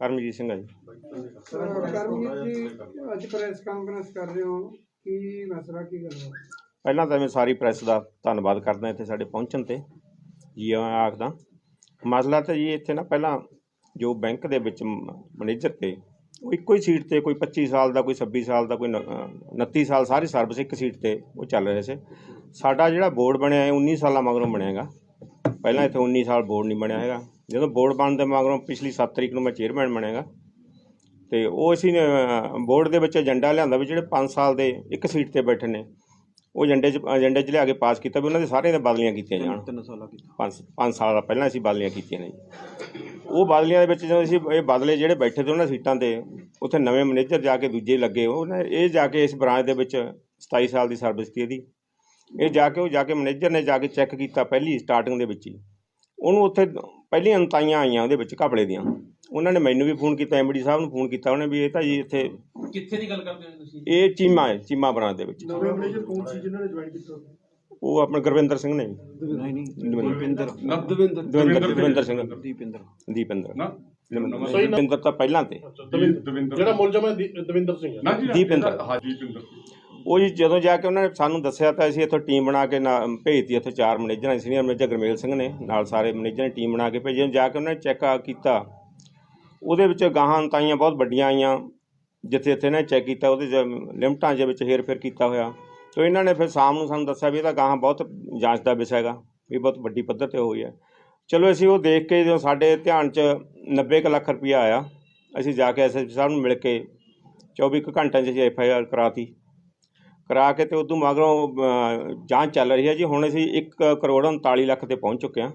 ਕਰਮਜੀਤ ਸਿੰਘ ਆ ਜੀ। ਕਰਮਜੀਤ ਜੀ ਅੱਜ ਪ੍ਰੈਸ ਕਾਨਫਰੰਸ ਕਰ ਰਹੇ ਹੋ। ਕੀ ਮਸਲਾ ਕੀ ਗੱਲ ਹੈ ਪਹਿਲਾਂ ਤਾਂ ਮੈਂ ਸਾਰੀ ਪ੍ਰੈਸ ਦਾ ਧੰਨਵਾਦ ਕਰਦਾ ਇੱਥੇ ਸਾਡੇ ਪਹੁੰਚਣ ਤੇ। ਜੀ ਆਖਦਾ ਮਸਲਾ ਤਾਂ ਜੀ ਇੱਥੇ ਨਾ ਪਹਿਲਾਂ ਜੋ ਬੈਂਕ ਦੇ ਵਿੱਚ ਮੈਨੇਜਰ ਤੇ ਉਹ ਇੱਕੋ ਹੀ ਸੀਟ ਤੇ ਕੋਈ 25 ਸਾਲ ਦਾ ਕੋਈ 26 ਸਾਲ ਦਾ ਕੋਈ ਨ- ਅਹ 29 ਸਾਲ ਸਾਰੀ ਸਰਵਿਸ ਇੱਕ ਸੀਟ ਤੇ ਉਹ ਚੱਲ ਰਹੇ ਸੀ। ਸਾਡਾ ਜਿਹੜਾ ਬੋਰਡ ਬਣਿਆ ਹੈ 19 ਸਾਲਾਂ ਮਗਰੋਂ ਬਣਿਆਗਾ। ਪਹਿਲਾਂ ਇੱਥੇ 19 ਸਾਲ ਬੋਰਡ ਨਹੀਂ ਬਣਿਆ ਹੈਗਾ। ਜਦੋਂ ਬੋਰਡ ਬਣਨ ਦੇ ਮਗਰੋਂ ਪਿਛਲੀ 7 ਤਰੀਕ ਨੂੰ ਮੈਂ ਚੇਅਰਮੈਨ ਬਣਿਆਗਾ। ਤੇ ਉਹ ਅਸੀਂ ਬੋਰਡ ਦੇ ਵਿੱਚ ਏਜੰਡਾ ਲਿਆਂਦਾ ਵੀ ਜਿਹੜੇ 5 ਸਾਲ ਦੇ ਇੱਕ ਸੀਟ ਤੇ ਬੈਠੇ ਨੇ ਉਹ ਏਜੰਡੇ 'ਚ ਏਜੰਡੇ 'ਚ ਲਿਆ ਕੇ ਪਾਸ ਕੀਤਾ ਵੀ ਉਹਨਾਂ ਦੇ ਸਾਰਿਆਂ ਦੇ ਬਦਲੀਆਂ ਕੀਤੀਆਂ ਜਾਣ। ਤਿੰਨ ਸਾਲਾਂ ਕੀਤਾ ਪੰਜ ਪੰਜ ਸਾਲ ਪਹਿਲਾਂ ਅਸੀਂ ਬਦਲੀਆਂ ਕੀਤੀਆਂ ਨੇ ਉਹ ਬਦਲੀਆਂ ਦੇ ਵਿੱਚ ਜਦੋਂ ਅਸੀਂ ਇਹ ਬਦਲੇ ਜਿਹੜੇ ਬੈਠੇ ਤੇ ਉਹਨਾਂ ਸੀਟਾਂ ਤੇ ਉੱਥੇ ਨਵੇਂ ਮੈਨੇਜਰ ਜਾ ਕੇ ਦੂਜੇ ਲੱਗੇ। ਉਹਨੇ ਇਹ ਜਾ ਕੇ ਇਸ ਬ੍ਰਾਂਚ ਦੇ ਵਿੱਚ 27 ਸਾਲ ਦੀ ਸਰਵਿਸ ਸੀ ਇਹਦੀ ਇਹ ਜਾ ਕੇ ਉਹ ਜਾ ਕੇ ਮੈਨੇਜਰ ਨੇ ਜਾ ਕੇ ਚੈੱਕ ਕੀਤਾ ਪਹਿਲੀ ਸਟਾਰਟਿੰਗ ਦੇ ਵਿੱਚ ਹੀ। ਉਹਨੂੰ ਉੱਥੇ ਪਹਿਲੀਆਂ ਅੰਤਾਈਆਂ ਆਈਆਂ ਉਹਦੇ ਵਿੱਚ ਘਪਲੇ ਦੀਆਂ। ਉਹਨਾਂ ਨੇ ਮੈਨੂੰ ਵੀ ਫੋਨ ਕੀਤਾ ਐਮਡੀ ਸਾਹਿਬ ਨੂੰ ਫੋਨ ਕੀਤਾ ਉਹਨੇ ਵੀ ਇਹ ਤਾਂ ਜੀ ਇੱਥੇ ਕਿੱਥੇ ਦੀ ਗੱਲ ਕਰਦੇ ਹੋ ਤੁਸੀਂ? ਇਹ ਚੀਮਾ ਹੈ ਚੀਮਾ ਬ੍ਰਾਂਚ ਦੇ ਵਿੱਚ। ਨਵੇਂ ਮੈਨੇਜਰ ਕੌਣ ਸੀ ਜਿਨ੍ਹਾਂ ਨੇ ਜੁਆਇਨ ਕੀਤਾ? ਉਹ ਆਪਣੇ ਗੁਰਵਿੰਦਰ ਸਿੰਘ ਨੇ। ਨਹੀਂ ਨਹੀਂ ਦਵਿੰਦਰ। ਦਵਿੰਦਰ। ਦਵਿੰਦਰ। ਸਿੰਘ। ਦੀਪਿੰਦਰ। ਦੀਪਿੰਦਰ। ਨਾ। ਦਵਿੰਦਰ। ਤਾਂ ਪਹਿਲਾਂ ਤੇ। ਦਵਿੰਦਰ। ਜਿਹੜਾ ਮੁਲਜ਼ਮ ਹੈ ਦਵਿੰਦਰ ਸਿੰਘ ਹੈ। ਨਾ ਜੀ ਦੀਪਿੰਦਰ। ਹਾਂ ਦੀਪਿੰਦਰ। ਉਹ ਜੀ ਜਦੋਂ ਜਾ ਕੇ ਉਹਨਾਂ ਨੇ ਸਾਨੂੰ ਦੱਸਿਆ ਤਾਂ ਅਸੀਂ ਇੱਥੋਂ ਟੀਮ ਬਣਾ ਕੇ ਨਾ, ਭੇਜਤੀ ਇੱਥੇ ਚਾਰ ਮੈਨੇਜਰਾਂ ਸੀਨੀਅਰ ਮੈਨੇਜਰ ਗੁਰਮੇਲ ਸਿੰਘ ਨੇ, ਨਾਲ ਸਾਰੇ ਮੈਨੇਜਰ ਨੇ ਟੀਮ ਬਣਾ ਕੇ ਭੇਜੀ। ਜਾ ਕੇ ਉਹਨਾਂ ਨੇ ਚੈੱਕ ਕੀਤਾ, ਉਹਦੇ ਵਿੱਚ ਗਾਹਾਂ ਤਾਈਆਂ ਬਹੁਤ ਵੱਡੀਆਂ ਆਈਆਂ, ਜਿੱਥੇ ਜਿੱਥੇ ਨੇ ਚੈੱਕ ਕੀਤਾ, ਉਹਦੇ 'ਚ ਲਿਮਟਾਂ ਦੇ ਵਿੱਚ ਹੇਰ ਫੇਰ ਕੀਤਾ ਹੋਇਆ। ਤੋ ਇਹਨਾਂ ਨੇ ਫਿਰ ਸ਼ਾਮ ਨੂੰ ਸਾਨੂੰ ਦੱਸਿਆ ਵੀ ਇਹਦਾ ਗਾਹਾਂ ਬਹੁਤ ਜਾਂਚ ਦਾ ਵਿਸ਼ਾ ਹੈਗਾ, ਵੀ ਬਹੁਤ ਵੱਡੀ ਪੱਧਰ ਤੇ ਹੋਈ ਹੈ। ਚਲੋ ਅਸੀਂ ਉਹ ਦੇਖ ਕੇ ਜਦੋਂ ਸਾਡੇ ਧਿਆਨ 'ਚ 90 ਕੁ ਲੱਖ ਰੁਪਇਆ ਆਇਆ, ਅਸੀਂ ਜਾ ਕੇ ਐਸਐਸਪੀ ਸਾਹਿਬ ਨੂੰ ਮਿਲ ਕੇ 24 ਕੁ ਘੰਟਿਆਂ 'ਚ ਅਸੀਂ ਐਫ ਆਈ ਆਰ ਕਰਾਤੀ। ਕਰਾ ਕੇ ਤੇ ਉਦੋਂ ਮਗਰੋਂ ਜਾਂਚ ਚੱਲ ਰਹੀ ਹੈ ਜੀ। ਹੁਣ ਅਸੀਂ 1 ਕਰੋੜ 39 ਲੱਖ ਤੇ ਪਹੁੰਚ ਚੁੱਕੇ ਹਾਂ।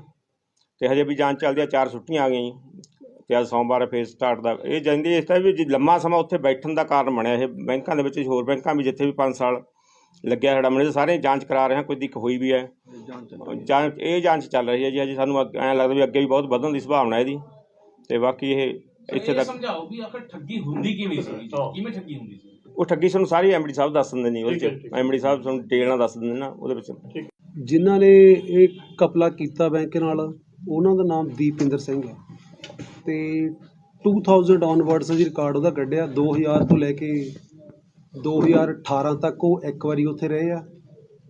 ਤੇ ਹਜੇ ਵੀ ਜਾਂਚ ਚੱਲਦੀ ਆ ਚਾਰ ਛੁੱਟੀਆਂ ਆ ਗਈਆਂ ਜੀ। ਤੇ ਅੱਜ ਸੋਮਵਾਰ ਫੇਰ ਸਟਾਰਟ ਦਾ। ਇਹ ਜਾਂਦੀ ਇਸ ਤਰ੍ਹਾਂ ਵੀ ਲੰਮਾ ਸਮਾਂ ਉੱਥੇ ਬੈਠਣ ਦਾ ਕਾਰਨ ਬਣਿਆ। ਇਹ ਬੈਂਕਾਂ ਦੇ ਵਿੱਚ ਹੋਰ ਬੈਂਕਾਂ ਵੀ ਜਿੱਥੇ ਵੀ 5 ਸਾਲ ਲੱਗਿਆ ਸਾਡਾ ਮੈਨੇਜਰ ਸਾਰੇ ਜਾਂਚ ਕਰਾ ਰਹੇ ਹਾਂ। ਕੋਈ ਦਿੱਕ ਹੋਈ ਵੀ ਹੈ। ਜਾਂਚ ਇਹ ਜਾਂਚ ਚੱਲ ਰਹੀ ਹੈ ਜੀ। ਅਜੇ ਸਾਨੂੰ ਐਂ ਲੱਗਦਾ ਵੀ ਅੱਗੇ ਵੀ ਬਹੁਤ ਵਧਣ ਦੀ ਸੰਭਾਵਨਾ ਇਹਦੀ। ਤੇ ਬਾਕੀ ਇਹ ਇੱਥੇ ਇੱਥੇ ਤੱਕ ਸਮਝਾਓ ਵੀ ਆਖਰ ਠੱਗੀ ਹੁੰਦੀ ਕਿਵੇਂ ਸੀ ਕਿਵੇਂ ਠੱਗੀ ਹੁੰਦੀ ਸੀ? ਉਹ ਠੱਗੀ ਸਾਨੂੰ ਸਾਰੀ ਐਮਡੀ ਸਾਹਿਬ ਦੱਸ ਦਿੰਦੇ ਨੇ ਉਹਦੇ ਚ। ਐਮਡੀ ਸਾਹਿਬ ਸਾਨੂੰ ਡਿਟੇਲ ਨਾਲ ਦੱਸ ਦਿੰਦੇ ਨਾ ਉਹਦੇ ਵਿੱਚ। ਜਿਨ੍ਹਾਂ ਨੇ ਇਹ ਕਪਲਾ ਕੀਤਾ ਬੈਂਕ ਨਾਲ ਉਹਨਾਂ ਦਾ ਨਾਮ ਦੀਪਿੰਦਰ ਸਿੰਘ ਹੈ। ਤੇ 2000 ਆਨਵਰਡਸ ਅਸੀਂ ਰਿਕਾਰਡ ਉਹਦਾ ਕੱਢਿਆ 2000 ਤੋਂ ਲੈ ਕੇ 2018 ਤੱਕ ਉਹ ਇੱਕ ਵਾਰੀ ਉੱਥੇ ਰਹੇ ਆ।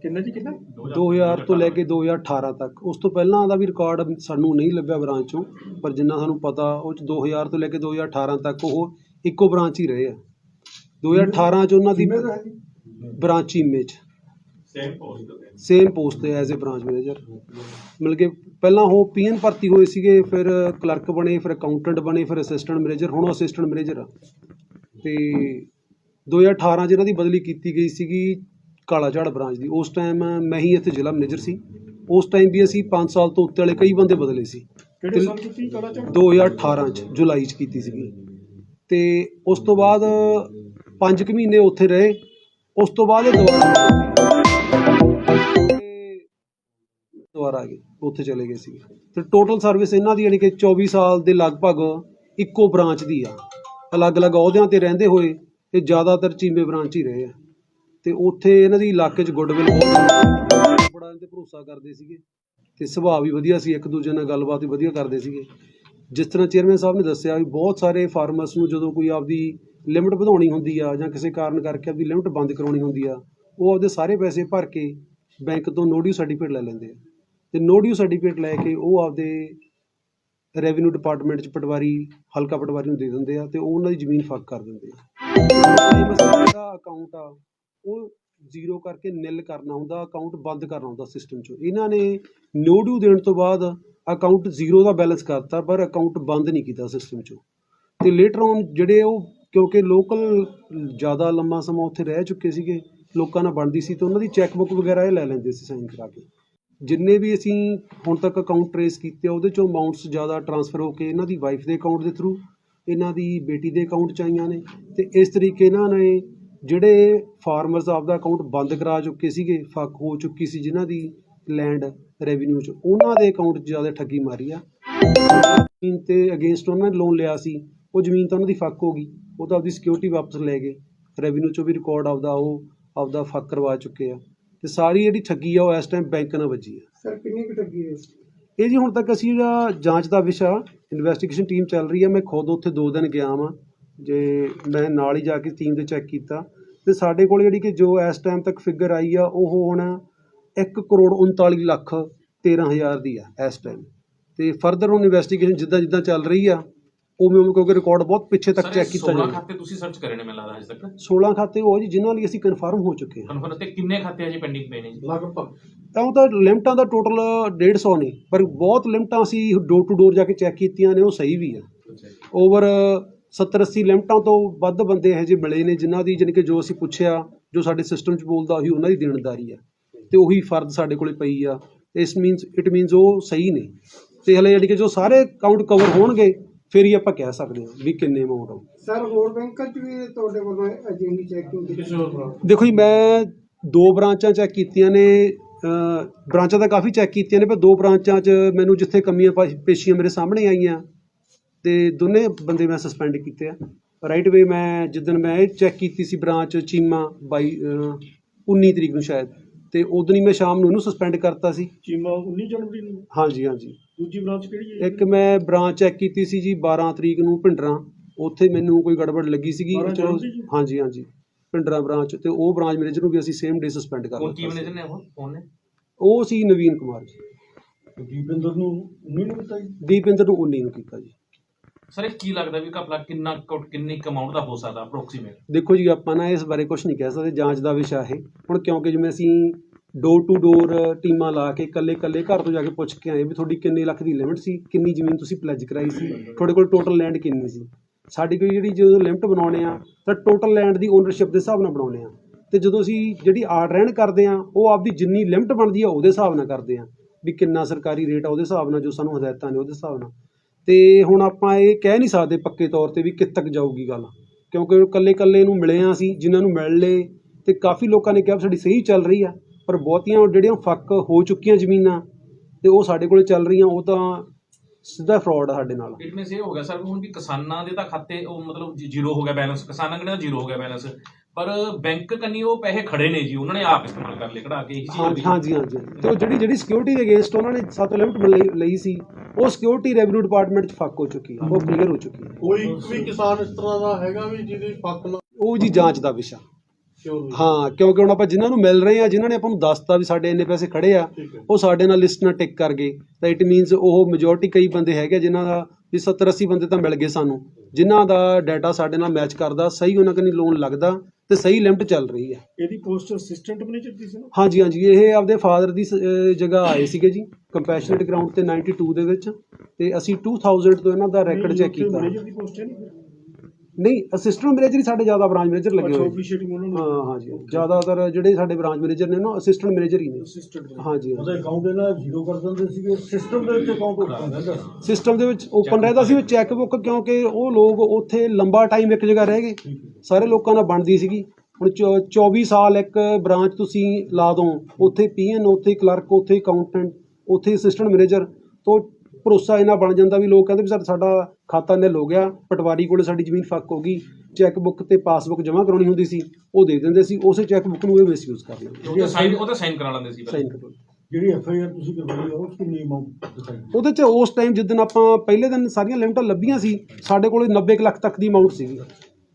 ਕਿੰਨਾ ਜੀ ਕਿੰਨਾ? 2000 ਤੋਂ ਲੈ ਕੇ 2018 ਤੱਕ। ਉਸ ਤੋਂ ਪਹਿਲਾਂ ਦਾ ਵੀ ਰਿਕਾਰਡ ਸਾਨੂੰ ਨਹੀਂ ਲੱਭਿਆ ਬ੍ਰਾਂਚ ਪਰ ਜਿੰਨਾ ਸਾਨੂੰ ਪਤਾ ਉਹ ਚ 2000 ਤੋਂ ਲੈ ਕੇ 2018 ਤੱਕ ਉਹ ਇੱਕੋ ਬ੍ਰਾਂਚ ਹੀ ਰਹੇ ਆ। 2018 ਚ ਉਹਨਾਂ ਦੀ ਬ੍ਰਾਂਚ ਇਮੇਜ ਸੇਮ ਪੋਸਟ ਤੇ। ਐਜ਼ ਅ ਬ੍ਰਾਂਚ ਮੈਨੇਜਰ ਮਤਲਬ ਕਿ ਪਹਿਲਾਂ ਉਹ ਪੀਐਨ ਭਰਤੀ ਹੋਏ ਸੀਗੇ ਫਿਰ ਕਲਰਕ ਬਣੇ ਫਿਰ ਅਕਾਊਂਟੈਂਟ ਬਣੇ ਫਿਰ ਅਸਿਸਟੈਂਟ ਮੈਨੇਜਰ ਹੁਣ ਉਹ ਅਸਿਸਟੈਂਟ ਮੈਨੇਜਰ ਆ। ਤੇ 2018 ਚ ਇਹਨਾਂ ਦੀ ਬਦਲੀ ਕੀਤੀ ਗਈ ਸੀਗੀ ਕਾਲਾਝਾੜ ਬ੍ਰਾਂਚ ਦੀ। ਉਸ ਟਾਈਮ ਮੈਂ ਹੀ ਇੱਥੇ ਜ਼ਿਲ੍ਹਾ ਮੈਨੇਜਰ ਸੀ। ਉਸ ਟਾਈਮ ਵੀ ਅਸੀਂ 5 ਸਾਲ ਤੋਂ ਉੱਤੇ ਵਾਲੇ ਕਈ ਬੰਦੇ ਬਦਲੇ ਸੀ। ਕਿਹੜੇ ਸਾਲ ਕੀਤੀ ਕਾਲਾ ਝਾੜ 2018 ਚ ਜੁਲਾਈ ਚ ਕੀਤੀ ਸੀਗੀ। ਤੇ ਉਸ ਤੋਂ ਬਾਅਦ 5 ਕੁ ਮਹੀਨੇ ਉੱਥੇ ਰਹੇ, ਉਸ ਤੋਂ ਬਾਅਦ ਇਹ ਦੁਬਾਰਾ ਦੁਬਾਰਾ ਆ ਗਏ, ਉੱਥੇ ਚਲੇ ਗਏ ਸੀ ਤੇ ਟੋਟਲ ਸਰਵਿਸ ਇਹਨਾਂ ਦੀ ਯਾਨੀ ਕਿ 24 ਸਾਲ ਦੇ ਲਗਭਗ ਇੱਕੋ ਬ੍ਰਾਂਚ ਦੀ ਆ। ਅਲੱਗ-ਅਲੱਗ ਅਹੁਦਿਆਂ ਤੇ ਰਹਿੰਦੇ ਹੋਏ ਤੇ ਜ਼ਿਆਦਾਤਰ ਚੀਮੇ ਬ੍ਰਾਂਚ ਹੀ ਰਹੇ ਆ। ਤੇ ਉੱਥੇ ਇਹਨਾਂ ਦੀ ਇਲਾਕੇ 'ਚ ਗੁੱਡਵਿਲ ਬੜਾ ਇਹਨਾਂ ਤੇ ਭਰੋਸਾ ਕਰਦੇ ਸੀਗੇ। ਤੇ ਸੁਭਾਅ ਵੀ ਵਧੀਆ ਸੀ, ਇੱਕ ਦੂਜੇ ਨਾਲ ਗੱਲਬਾਤ ਵੀ ਵਧੀਆ ਕਰਦੇ ਸੀਗੇ। ਜਿਸ ਤਰ੍ਹਾਂ ਚੇਅਰਮੈਨ ਸਾਹਿਬ ਨੇ ਦੱਸਿਆ ਵੀ ਬਹੁਤ ਸਾਰੇ ਫਾਰਮਰਸ ਨੂੰ ਜਦੋਂ ਕੋਈ ਆਪਦੀ ਲਿਮਟ ਵਧਾਉਣੀ ਹੁੰਦੀ ਆ ਜਾਂ ਕਿਸੇ ਕਾਰਨ ਕਰਕੇ ਆਪਦੀ ਲਿਮਟ ਬੰਦ ਕਰਾਉਣੀ ਹੁੰਦੀ ਆ, ਉਹ ਆਪਦੇ ਸਾਰੇ ਪੈਸੇ ਭਰ ਕੇ ਬੈਂਕ ਤੋਂ ਨੋਡਿਊ ਸਰਟੀਫਿਕੇਟ ਲੈ ਲੈਂਦੇ ਆ। ਤੇ ਨੋਡਿਊ ਸਰਟੀਫਿਕੇਟ ਲੈ ਕੇ ਉਹ ਆਪਦੇ ਰੈਵਨਿਊ ਡਿਪਾਰਟਮੈਂਟ ਚ ਪਟਵਾਰੀ, ਹਲਕਾ ਪਟਵਾਰੀ ਨੂੰ ਦੇ ਦਿੰਦੇ ਆ ਤੇ ਉਹ ਉਹਨਾਂ ਦੀ ਜ਼ਮੀਨ ਫੱਕ ਕਰ ਦਿੰਦੇ ਆ। ਇਹ ਮਸਲਾ ਜਿਹੜਾ ਅਕਾਊਂਟ ਆ, ਉਹ ਜ਼ੀਰੋ ਕਰਕੇ ਨਿਲ ਕਰਨਾ ਹੁੰਦਾ ਅਕਾਊਂਟ ਬੰਦ ਕਰਨਾ ਹੁੰਦਾ ਸਿਸਟਮ ਚੋਂ। ਇਹਨਾਂ ਨੇ ਨੋ ਡਿਊ ਦੇਣ ਤੋਂ ਬਾਅਦ ਅਕਾਊਂਟ ਜ਼ੀਰੋ ਦਾ ਬੈਲੈਂਸ ਕਰਤਾ, ਪਰ ਅਕਾਊਂਟ ਬੰਦ ਨਹੀਂ ਕੀਤਾ ਸਿਸਟਮ ਚੋਂ। ਤੇ ਲੇਟਰ ਔਨ ਜਿਹੜੇ ਉਹ ਕਿਉਂਕਿ ਲੋਕਲ ਜ਼ਿਆਦਾ ਲੰਮਾ ਸਮਾਂ ਉੱਥੇ ਰਹਿ ਚੁੱਕੇ ਸੀਗੇ ਲੋਕਾਂ ਨਾਲ ਬਣਦੀ ਸੀ ਤਾਂ ਉਹਨਾਂ ਦੀ ਚੈੱਕ ਬੁੱਕ ਵਗੈਰਾ ਇਹ ਲੈ ਲੈਂਦੇ ਸੀ ਸਾਈਨ ਕਰਾ ਕੇ। ਜਿੰਨੇ ਵੀ ਅਸੀਂ ਹੁਣ ਤੱਕ ਅਕਾਊਂਟ ਟਰੇਸ ਕੀਤੇ ਆ, ਉਹਦੇ ਚੋਂ ਅਮਾਉਂਟਸ ਜ਼ਿਆਦਾ ਟਰਾਂਸਫਰ ਹੋ ਕੇ ਇਹਨਾਂ ਦੀ ਵਾਈਫ ਦੇ ਅਕਾਊਂਟ ਦੇ ਥਰੂ ਇਹਨਾਂ ਦੀ ਬੇਟੀ ਦੇ ਅਕਾਊਂਟ ਚ ਆਈਆਂ ਨੇ ਤੇ ਇਸ ਤਰੀਕੇ ਇਹਨਾਂ ਨੇ ਜਿਹੜੇ ਫਾਰਮਰਸ ਆਪਦਾ ਅਕਾਊਂਟ ਬੰਦ ਕਰਾ ਚੁੱਕੇ ਸੀਗੇ ਫੱਕ ਹੋ ਚੁੱਕੀ ਸੀ ਜਿਨ੍ਹਾਂ ਦੀ ਲੈਂਡ ਰੈਵਨਿਊ ਚ ਉਹਨਾਂ ਦੇ ਅਕਾਊਂਟ 'ਚ ਜ਼ਿਆਦਾ ਠੱਗੀ ਮਾਰੀ ਆ। ਜ਼ਮੀਨ ਤੇ ਅਗੇਂਸਟ ਉਹਨਾਂ ਨੇ ਲੋਨ ਲਿਆ ਸੀ ਉਹ ਜ਼ਮੀਨ ਤਾਂ ਉਹਨਾਂ ਦੀ ਫੱਕ ਹੋ ਗਈ। ਉਹ ਤਾਂ ਆਪਦੀ ਸਿਕਿਉਰਿਟੀ ਵਾਪਸ ਲੈ ਗਏ। ਰੈਵਨਿਊ ਚੋਂ ਵੀ ਰਿਕਾਰਡ ਆਪਦਾ ਉਹ ਆਪਦਾ ਫੱਕ ਕਰਵਾ ਚੁੱਕੇ ਆ। ਤੇ ਸਾਰੀ ਜਿਹੜੀ ਠੱਗੀ ਆ ਉਹ ਇਸ ਟਾਈਮ ਬੈਂਕ ਨਾਲ ਵੱਜੀ ਆ। ਸਰ ਕਿੰਨੀ ਕੁ ਠੱਗੀ ਹੈ ਇਹ ਜੀ ਹੁਣ ਤੱਕ ਅਸੀਂ ਇਹਦਾ ਜਾਂਚ ਦਾ ਵਿਸ਼ਾ ਇਨਵੈਸਟੀਗੇਸ਼ਨ ਟੀਮ ਚੱਲ ਰਹੀ ਹੈ ਮੈਂ ਖੁਦ ਉੱਥੇ ਦੋ ਦਿਨ ਗਿਆ ਵਾਂ। ਜੇ ਮੈਂ ਨਾਲ ਹੀ ਜਾ ਕੇ ਟੀਮ ਦੇ ਚੈੱਕ ਕੀਤਾ। ਤੇ ਸਾਡੇ ਕੋਲ ਜਿਹੜੀ ਕਿ ਜੋ ਇਸ ਟਾਈਮ ਤੱਕ ਫਿਗਰ ਆਈ ਆ ਉਹ ਹੁਣ 1 ਕਰੋੜ 39 ਲੱਖ 13 ਹਜ਼ਾਰ ਦੀ ਆ ਇਸ ਟਾਈਮ ਤੇ ਫਰਦਰ ਹੁਣ ਇਨਵੈਸਟੀਗੇਸ਼ਨ ਜਿੱਦਾਂ ਜਿੱਦਾਂ ਚੱਲ ਰਹੀ ਆ ਉਵੇਂ ਉਵੇਂ ਕਿਉਂਕਿ ਰਿਕਾਰਡ ਬਹੁਤ ਪਿੱਛੇ ਤੱਕ ਚੈੱਕ ਕੀਤਾ 16 ਜਾਣਾ ਖਾਤੇ ਤੁਸੀਂ ਸਰਚ ਕਰੇ ਨੇ ਮੈਨੂੰ ਲੱਗਦਾ ਅਜੇ ਤੱਕ। 16 ਖਾਤੇ ਉਹ ਜੀ ਜਿਨ੍ਹਾਂ ਲਈ ਅਸੀਂ ਕਨਫਰਮ ਹੋ ਚੁੱਕੇ ਹਾਂ। ਕਨਫਰਮ ਤੇ ਕਿੰਨੇ ਖਾਤੇ ਅਜੇ ਪੈਂਡਿੰਗ ਪਏ ਨੇ ਜੀ? ਲਗਭਗ। ਤਾਂ ਉਹ ਤਾਂ ਲਿਮਟਾਂ ਦਾ ਟੋਟਲ 150 ਨੇ ਪਰ ਬਹੁਤ ਲਿਮਟਾਂ ਅਸੀਂ ਡੋਰ ਟੂ ਡੋਰ ਜਾ ਕੇ ਚੈੱਕ ਕੀਤੀਆਂ ਨੇ ਉਹ ਸਹੀ ਵੀ ਆ। ਓਵਰ 70 80 ਲਿਮਟਾਂ ਤੋਂ ਵੱਧ ਬੰਦੇ ਇਹੋ ਜਿਹੇ ਮਿਲੇ ਨੇ ਜਿਨ੍ਹਾਂ ਦੀ ਜਾਣੀ ਕਿ ਜੋ ਅਸੀਂ ਪੁੱਛਿਆ ਜੋ ਸਾਡੇ ਸਿਸਟਮ 'ਚ ਬੋਲਦਾ ਉਹੀ ਉਹਨਾਂ ਦੀ ਦੇਣਦਾਰੀ ਆ। ਤੇ ਉਹੀ ਫਰਦ ਸਾਡੇ ਕੋਲੇ ਪਈ ਆ। ਇਸ ਮੀਨਸ ਇਟ ਮੀਨਸ ਉਹ ਸਹੀ ਨੇ। ਤੇ ਹਲੇ ਜਾਣੀ ਕਿ ਜੋ ਸਾਰੇ ਅਕਾਊਂਟ ਕਵਰ ਹੋਣਗੇ ਫਿਰ ਹੀ ਆਪਾਂ ਕਹਿ ਸਕਦੇ ਹਾਂ ਵੀ ਕਿੰਨੇ ਅਮਾਉਂਟ ਆ ਸਰ ਹੋਰ ਬੈਂਕਾਂ 'ਚ ਵੀ ਤੁਹਾਡੇ ਵੱਲੋਂ ਅਜਿਹੀ ਚੈਕਿੰਗ ਕੀਤੀ ਕਿਸੇ ਹੋਰ ਤਰ੍ਹਾਂ ਦੇਖੋ ਜੀ ਮੈਂ ਦੋ ਬ੍ਰਾਂਚਾਂ ਚੈੱਕ ਕੀਤੀਆਂ ਨੇ ਬ੍ਰਾਂਚਾਂ ਤਾਂ ਕਾਫੀ ਚੈੱਕ ਕੀਤੀਆਂ ਨੇ ਪਰ ਦੋ ਬ੍ਰਾਂਚਾਂ 'ਚ ਮੈਨੂੰ ਜਿੱਥੇ ਕਮੀਆਂ ਪੇਸ਼ੀਆਂ ਮੇਰੇ ਸਾਹਮਣੇ ਆਈਆਂ ਤੇ ਦੋਨੇ ਬੰਦੇ ਮੈਂ ਸਸਪੈਂਡ ਕੀਤੇ ਆ। ਰਾਈਟ ਵੇ ਮੈਂ ਜਿੱਦਣ ਮੈਂ ਇਹ ਚੈੱਕ ਕੀਤੀ ਸੀ ਬ੍ਰਾਂਚ ਚੀਮਾ 22 ਅ, 19 ਤਰੀਕ ਨੂੰ ਸ਼ਾਇਦ ਤੇ ਉਦੋਂ ਹੀ ਮੈਂ ਸ਼ਾਮ ਨੂੰ ਇਹਨੂੰ ਸਸਪੈਂਡ ਕਰਤਾ ਸੀ। ਚੀਮਾ 19 ਜਨਵਰੀ ਨੂੰ? ਹਾਂਜੀ ਹਾਂਜੀ। ਦੂਜੀ ਬ੍ਰਾਂਚ ਕਿਹੜੀ ਹੈ ਇੱਕ ਮੈਂ ਬ੍ਰਾਂਚ ਚੈੱਕ ਕੀਤੀ ਸੀ ਜੀ 12 ਤਰੀਕ ਨੂੰ ਭਿੰਡਰਾਂ। ਉੱਥੇ ਮੈਨੂੰ ਕੋਈ ਗੜਬੜ ਲੱਗੀ ਸੀਗੀ। 12 ਚਲੋ ਜੀ? ਹਾਂਜੀ ਹਾਂਜੀ। ਭਿੰਡਰਾਂ ਬ੍ਰਾਂਚ ਤੇ ਉਹ ਬ੍ਰਾਂਚ ਮੈਨੇਜਰ ਨੂੰ ਵੀ ਅਸੀਂ ਸੇਮ ਡੇ ਸਸਪੈਂਡ ਕਰ ਉਹ ਕੀ ਦਿੱਤਾ ਸੀ। ਮੈਨੇਜਰ ਨੇ ਉਹ? ਕੌਣ ਨੇ? ਉਹ ਸੀ ਨਵੀਨ ਕੁਮਾਰ ਜੀ। ਦੀਪਿੰਦਰ ਨੂੰ 19 ਨੂੰ ਦਿੱਤਾ ਜੀ? ਦੀਪਿੰਦਰ ਨੂੰ 19 ਨੂੰ ਕੀਤਾ ਜੀ। ਸਰ ਇਹ ਕੀ ਲੱਗਦਾ ਵੀ ਘਪਲਾ ਕਿੰਨਾ ਕੁ- ਕਿੰਨੀ ਅਮਾਉਂਟ ਦਾ ਹੋ ਸਕਦਾ ਅਪਰੋਕਸੀਮੇਟ ਦੇਖੋ ਜੀ ਆਪਾਂ ਨਾ ਇਸ ਬਾਰੇ ਕੁਝ ਨਹੀਂ ਕਹਿ ਸਕਦੇ ਜਾਂਚ ਦਾ ਵਿਸ਼ਾ ਹੈ ਹੁਣ ਕਿਉਂਕਿ ਜਿਵੇਂ ਅਸੀਂ ਡੋਰ ਟੂ ਡੋਰ ਟੀਮਾਂ ਲਾ ਕੇ ਕੱਲੇ ਕੱਲੇ ਘਰ ਤੋਂ ਜਾ ਕੇ ਪੁੱਛ ਕੇ ਆਏ ਵੀ ਤੁਹਾਡੀ ਕਿੰਨੇ ਲੱਖ ਦੀ ਲਿਮਿਟ ਸੀ, ਕਿੰਨੀ ਜ਼ਮੀਨ ਤੁਸੀਂ ਪਲੇਜ ਕਰਾਈ ਸੀ, ਤੁਹਾਡੇ ਕੋਲ ਟੋਟਲ ਲੈਂਡ ਕਿੰਨੀ ਸੀ? ਸਾਡੀ ਕੋਈ ਜਿਹੜੀ ਜਦੋਂ ਲਿਮਟ ਬਣਾਉਣੇ ਆ, ਤਾਂ ਟੋਟਲ ਲੈਂਡ ਦੀ ਓਨਰਸ਼ਿਪ ਦੇ ਹਿਸਾਬ ਨਾਲ ਬਣਾਉਣੇ ਆ। ਤੇ ਜਦੋਂ ਅਸੀਂ ਜਿਹੜੀ ਆੜ ਰਹਿਣ ਕਰਦੇ ਆ, ਉਹ ਆਪਦੀ ਜਿੰਨੀ ਲਿਮਟ ਬਣਦੀ ਆ, ਉਹਦੇ ਹਿਸਾਬ ਨਾਲ ਕਰਦੇ ਆ। ਵੀ ਕਿੰਨਾ ਸਰਕਾਰੀ ਰੇਟ ਆ, ਉਹਦੇ ਹਿਸਾਬ ਨਾਲ ਜੋ ਸਾਨੂੰ ਹਦਾਇਤਾਂ ਨੇ, ਉਹਦੇ ਹਿਸਾਬ ਨਾਲ। ਤੇ ਹੁਣ ਆਪਾਂ ਇਹ ਕਹਿ ਨਹੀਂ ਸਕਦੇ ਪੱਕੇ ਤੌਰ ਤੇ ਵੀ ਕਿੱਥੇ ਤੱਕ ਜਾਊਗੀ ਗੱਲ। ਕਿਉਂਕਿ ਉਹ ਕੱਲੇ ਕੱਲੇ ਨੂੰ ਮਿਲੇ ਆ ਅਸੀਂ, ਜਿਨ੍ਹਾਂ ਨੂੰ ਮਿਲ ਲਏ, ਤੇ ਕਾਫੀ ਲੋਕਾਂ ਨੇ ਕਿਹਾ ਵੀ ਸਾਡੀ ਸਹੀ ਚੱਲ ਰਹੀ ਆ। ਪਰ ਬਹੁਤੀਆਂ ਜਿਹੜੀਆਂ ਫੱਕ ਹੋ ਚੁੱਕੀਆਂ ਜ਼ਮੀਨਾਂ ਤੇ ਉਹ ਸਾਡੇ ਕੋਲੇ ਚੱਲ ਰਹੀਆਂ ਉਹ ਤਾਂ ਸਿੱਧਾ ਫਰਾਡ ਆ ਸਾਡੇ ਨਾਲ। ਇਟ ਮੀਨਸ ਇਹ ਹੋ ਗਿਆ ਸਰ ਹੁਣ ਵੀ ਕਿਸਾਨਾਂ ਦੇ ਤਾਂ ਖਾਤੇ ਉਹ ਮਤਲਬ ਜ਼ੀਰੋ ਹੋ ਗਿਆ ਬੈਲੈਂਸ ਕਿਸਾਨਾਂ ਕਿਹੜਾ ਜ਼ੀਰੋ ਹੋ ਗਿਆ ਬੈਲੈਂਸ ਪਰ ਬੈਂਕ ਕੰਨੀ ਉਹ ਪੈਸੇ ਖੜੇ ਨੇ ਜੀ ਉਹਨਾਂ ਨੇ ਆਪ ਇਸਤੇਮਾਲ ਕਰ ਲਏ ਕਢਾ ਕੇ ਇਹੀ ਚੀਜ਼ ਹਾਂ ਹੋਈ। ਹਾਂਜੀ ਹਾਂਜੀ ਤੇ ਉਹ ਜਿਹੜੀ ਜਿਹੜੀ ਸਿਕਿਉਰਿਟੀ ਦੇ ਅਗੇਂਸਟ ਉਹਨਾਂ ਨੇ ਸੱਤ ਲਿਮਟ ਲਈ ਸੀ ਉਹ ਸਿਕਿਉਰਿਟੀ ਰੈਵਨਿਊ ਡਿਪਾਰਟਮੈਂਟ 'ਚ ਫੱਕ ਹੋ ਚੁੱਕੀ ਹੈ ਉਹ ਕਲੀਅਰ ਹੋ ਚੁੱਕੀ ਹੈ। ਕੋਈ ਇੱਕ ਵੀ ਕਿਸਾਨ ਇਸ ਤਰ੍ਹਾਂ ਦਾ ਹੈਗਾ ਵੀ ਜਿਹਦੀ ਫੱਕ ਨਾ ਉਹ ਜੀ ਜਾਂਚ ਦਾ ਵਿਸ਼ਾ। ਹਾਂ ਕਿਉਂਕਿ ਹੁਣ ਆਪਾਂ ਜਿਨ੍ਹਾਂ ਨੂੰ ਮਿਲ ਰਹੇ ਆ ਜਿਨ੍ਹਾਂ ਨੇ ਆਪਾਂ ਨੂੰ ਦੱਸਤਾ ਵੀ ਸਾਡੇ ਇੰਨੇ ਪੈਸੇ ਖੜੇ ਆ ਉਹ ਸਾਡੇ ਨਾਲ ਲਿਸਟ ਨਾਲ ਟਿਕ ਕਰ ਗਏ। ਤਾਂ ਇਟ ਮੀਨਸ ਉਹ ਮੈਜੋਰਟੀ ਕਈ ਬੰਦੇ ਹੈਗੇ ਜਿਨ੍ਹਾਂ ਦਾ ਵੀ 70 80 ਬੰਦੇ ਤਾਂ ਮਿਲ ਗਏ ਸਾਨੂੰ। ਜਿਨ੍ਹਾਂ ਦਾ ਡਾਟਾ ਸਾਡੇ ਨਾਲ ਮੈਚ ਕਰਦਾ ਸਹੀ ਉਹਨਾਂ ਕੰਨੀ ਲੋਨ ਲੱਗਦਾ ਤੇ ਸਹੀ ਲਿਮਟ ਚੱਲ ਰਹੀ ਹੈ। ਇਹਦੀ ਪੋਸਟ ਅਸਿਸਟੈਂਟ ਮੈਨੇਜਰ ਦੀ ਸੀ ਨਾ? ਹਾਂਜੀ ਹਾਂਜੀ ਇਹ ਆਪਦੇ ਫਾਦਰ ਦੀ ਜਗ੍ਹਾ ਆਏ ਸੀਗੇ ਜੀ ਕੰਪੈਸ਼ਨੇਟ ਗਰਾਊਂਡ ਤੇ 92 ਦੇ ਵਿੱਚ। ਤੇ ਅਸੀਂ 2000 ਤੋਂ ਇਹਨਾਂ ਦਾ ਰੈਕੋਰਡ ਚੈੱਕ ਕੀਤਾ। ਮੈਨੇਜਰ ਦੀ ਪੋਸਟ ਹੈ ਨਹੀਂ। ਨਹੀਂ ਅਸਿਸਟੈਂਟ ਮੈਨੇਜਰ ਹੀ ਸਾਡੇ ਜ਼ਿਆਦਾ ਬ੍ਰਾਂਚ ਮੈਨੇਜਰ ਲੱਗੇ ਹੋਏ ਅਪਰੀਸ਼ੀਏਟਿੰਗ ਉਹਨਾਂ ਨੂੰ ਹਾਂ ਹਾਂਜੀ ਜ਼ਿਆਦਾਤਰ ਜਿਹੜੇ ਸਾਡੇ ਬ੍ਰਾਂਚ ਮੈਨੇਜਰ ਨੇ ਨਾ ਅਸਿਸਟੈਂਟ ਮੈਨੇਜਰ ਹੀ ਨੇ। ਅਸਿਸਟੈਂਟ ਹਾਂਜੀ ਉਹਦਾ ਅਕਾਊਂਟ ਇਹਨਾਂ ਜ਼ੀਰੋ ਕਰ ਦਿੰਦੇ ਸੀਗੇ। ਸਿਸਟਮ ਦੇ ਵਿੱਚ ਅਕਾਊਂਟ ਉੱਪਰ ਰਹਿੰਦਾ ਸਿਸਟਮ ਦੇ ਵਿੱਚ ਓਪਨ ਰਹਿੰਦਾ ਸੀ ਉਹ ਚੈੱਕ ਬੁੱਕ ਕਿਉਂਕਿ ਉਹ ਲੋਕ ਉੱਥੇ ਲੰਬਾ ਟਾਈਮ ਇੱਕ ਜਗ੍ਹਾ ਰਹਿ ਗਏ। ਸਾਰੇ ਲੋਕਾਂ ਨਾਲ ਬਣਦੀ ਸੀਗੀ। ਹੁਣ ਚੌ- 24 ਸਾਲ ਇੱਕ ਬ੍ਰਾਂਚ ਤੁਸੀਂ ਲਾ ਦੋ ਉੱਥੇ ਪੀਐਨ ਉੱਥੇ ਕਲਰਕ ਉੱਥੇ ਅਕਾਊਂਟੈਂਟ ਉੱਥੇ ਅਸਿਸਟੈਂਟ ਮੈਨੇਜਰ ਤੋਂ ਭਰੋਸਾ ਇਹਨਾਂ ਬਣ ਜਾਂਦਾ ਵੀ ਲੋਕ ਕਹਿੰਦੇ ਵੀ ਸਰ ਸਾਡਾ ਖਾਤਾ ਨਿਲ ਹੋ ਗਿਆ ਪਟਵਾਰੀ ਕੋਲੇ ਸਾਡੀ ਜ਼ਮੀਨ ਫੱਕ ਹੋ ਗਈ ਚੈੱਕ ਬੁੱਕ ਤੇ ਪਾਸਬੁੱਕ ਜਮ੍ਹਾਂ ਕਰਾਉਣੀ ਹੁੰਦੀ ਸੀ ਉਹ ਦੇ ਦਿੰਦੇ ਸੀ ਉਸੇ ਚੈੱਕ ਬੁੱਕ ਨੂੰ ਇਹ ਮਿਸਯੂਜ਼ ਕਰ ਲੈਂਦੇ ਉਹ ਤਾਂ ਸਾਈਨ ਉਹ ਤਾਂ ਸਾਈਨ ਕਰਾ ਲੈਂਦੇ ਸੀ ਪਹਿਲਾਂ। ਸਾਈਨ ਕਰੋ ਜਿਹੜੀ ਐਫ ਆਈ ਆਰ ਤੁਸੀਂ ਕਰਵਾਈ ਆ ਉਹ ਕਿੰਨੀ ਅਮਾਉਂਟ ਦਿਖਾਈ ਉਹਦੇ ਚ ਉਸ ਟਾਈਮ ਜਿੱਦਣ ਆਪਾਂ ਪਹਿਲੇ ਦਿਨ ਸਾਰੀਆਂ ਲਿਮਟਾਂ ਲੱਭੀਆਂ ਸੀ ਸਾਡੇ ਕੋਲੇ 90 ਕੁ ਲੱਖ ਤੱਕ ਦੀ ਅਮਾਉਂਟ ਸੀਗੀ।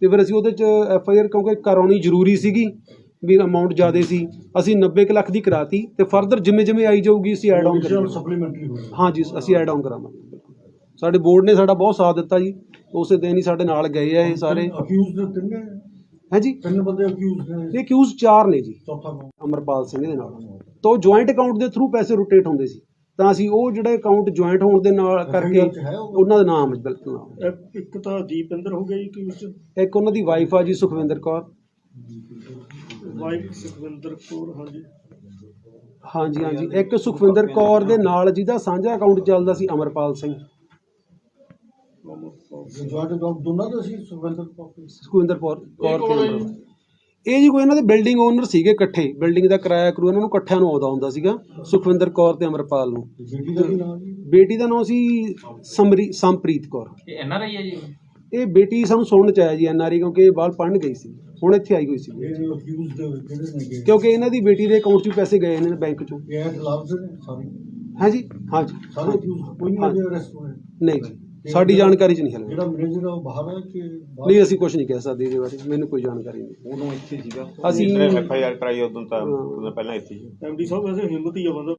ਤੇ ਫਿਰ ਅਸੀਂ ਉਹਦੇ ਚ ਐਫ ਆਈ ਆਰ ਕਿਉਂਕਿ ਕਰਾਉਣੀ ਜ਼ਰੂਰੀ ਸੀਗੀ ਵੀ ਅਮਾਉਂਟ ਜ਼ਿਆਦਾ ਸੀ ਅਸੀਂ 90 ਕੁ ਲੱਖ ਦੀ ਕਰਾਤੀ ਤੇ ਫਰਦਰ ਜਿਵੇਂ ਜਿਵੇਂ ਆਈ ਜਾਊਗੀ ਅਸੀਂ ਐਡ ਆਨ ਕਰਾਂਗੇ। ਸਪਲੀਮੈਂਟਰੀ ਹਾਂਜੀ ਅਸੀਂ ਐਡ ਆਨ ਕਰਾਵਾਂਗੇ ਸਾਡੇ ਬੋਰਡ ਨੇ ਸਾਡਾ ਬਹੁਤ ਸਾਥ ਦਿੱਤਾ ਜੀ ਉਸੇ ਦਿਨ ਹੀ ਸਾਡੇ ਨਾਲ ਗਏ ਆ ਇਹ ਸਾਰੇ। ਅਕਿਊਜ਼ ਦੇ ਤਿੰਨੇ? ਹੈ ਜੀ ਤਿੰਨ ਬੰਦੇ ਅਕਿਊਜ਼ ਨੇ। ਇਹ ਕਿਊਜ਼ ਚਾਰ ਨੇ ਜੀ। ਚੌਥਾ? ਅਮਰਪਾਲ ਸਿੰਘ ਦੇ ਨਾਲ। ਤੋਂ ਜੁਆਇੰਟ ਅਕਾਊਂਟ ਦੇ ਥਰੂ ਪੈਸੇ ਰੋਟੇਟ ਹੁੰਦੇ ਸੀ। ਤਾਂ ਅਸੀਂ ਉਹ ਜਿਹੜੇ ਅਕਾਊਂਟ ਜੁਆਇੰਟ ਹੋਣ ਦੇ ਨਾਲ ਕਰਕੇ? ਉਹਨਾਂ ਦਾ ਨਾਮ ਬਿਲਕੁਲ ਨਾਮ। ਇੱਕ- ਤਾਂ ਦੀਪਿੰਦਰ ਹੋ ਗਿਆ ਜੀ ਅਕਿਊਜ਼ ਇੱਕ ਉਹਨਾਂ ਦੀ ਵਾਈਫ ਆ ਜੀ ਸੁਖਵਿੰਦਰ ਕੌਰ। ਵਾਈਫ ਸੁਖਵਿੰਦਰ ਕੌਰ ਹਾਂਜੀ। ਹਾਂਜੀ ਹਾਂਜੀ। ਇੱਕ ਸੁਖਵਿੰਦਰ ਕੌਰ ਦੇ ਨਾਲ ਜਿਹਦਾ ਸਾਂਝਾ ਅਕਾਊਂਟ ਚੱਲਦਾ ਸੀ ਅਮਰਪਾਲ ਸਿੰਘ। ਜੁਆਇੰਟ ਅਕਾਊਂਟ ਦੋਨਾਂ ਦਾ ਸੀ ਸੁਖਵਿੰਦਰ ਕੌਰ ਸੁਖਵਿੰਦਰ ਕੌਰ ਕੌਰ ਤੇ ਅਮਰਪਾਲ। ਇਹ ਜੀ ਕੋਈ ਇਹਨਾਂ ਦੇ ਬਿਲਡਿੰਗ ਓਨਰ ਸੀਗੇ ਇਕੱਠੇ। ਬਿਲਡਿੰਗ ਦਾ ਕਿਰਾਇਆ ਕਰੂ ਇਹਨਾਂ ਨੂੰ ਇਕੱਠਿਆਂ ਨੂੰ ਆਉਂਦਾ ਹੁੰਦਾ ਸੀਗਾ ਸੁਖਵਿੰਦਰ ਕੌਰ ਤੇ ਅਮਰਪਾਲ ਨੂੰ। ਬੇਟੀ ਦਾ ਵੀ ਨਾਮ ਸੀ ਸਮਰੀ ਸੰਪ੍ਰੀਤ ਕੌਰ। ਇਹ ਐਨ ਆਰ ਆਈ ਹੈ ਜੀ? ਇਹ ਬੇਟੀ ਸਾਨੂੰ ਸੁਣਨ ਚ ਆਇਆ ਜੀ ਐਨਆਰਈ ਕਿਉਂਕਿ ਇਹ ਬਾਹਰ ਪੜ੍ਹਨ ਗਈ ਸੀ। ਹੁਣ ਇੱਥੇ ਆਈ ਹੋਈ ਸੀ। ਕਿਉਂਕਿ ਇਹਨਾਂ ਦੀ ਬੇਟੀ ਦੇ ਅਕਾਊਂਟ 'ਚ ਪੈਸੇ ਗਏ ਨੇ ਬੈਂਕ 'ਚੋਂ। ਇਹ ਐਡ ਲਾਭ ਦੇ ਨੇ ਸਾਰੇ? ਹਾਂਜੀ ਹਾਂਜੀ ਸਾਰੇ accused? ਕੋਈ ਨਹੀਂ ਅਜੇ ਅਰੈਸਟ ਹੋਏ ਨਹੀਂ ਜੀ ਸਾਡੀ ਜਾਣਕਾਰੀ 'ਚ ਨਹੀਂ ਹੈ ਜਿਹੜਾ ਮੈਨੇਜਰ ਆ ਉਹ ਬਾਹਰ ਹੈ ਕਿ ਬਾਹਰ? ਨਹੀਂ ਅਸੀਂ ਕੁਝ ਨਹੀਂ ਕਹਿ ਸਕਦੇ ਇਹਦੇ ਬਾਰੇ ਮੈਨੂੰ ਕੋਈ ਜਾਣਕਾਰੀ ਨਹੀਂ। ਉਦੋਂ ਇੱਥੇ ਸੀਗਾ। ਅਸੀਂ ਐਫ ਆਈ ਆਰ ਕਰਾਈ ਉਦੋਂ ਤਾਂ ਪਹਿਲਾਂ ਇੱਥੇ ਐਮਡੀ ਸਾਹਿਬ ਵੈਸੇ ਹਿੰਮਤ ਹੀ ਆ ਬੰਦਾ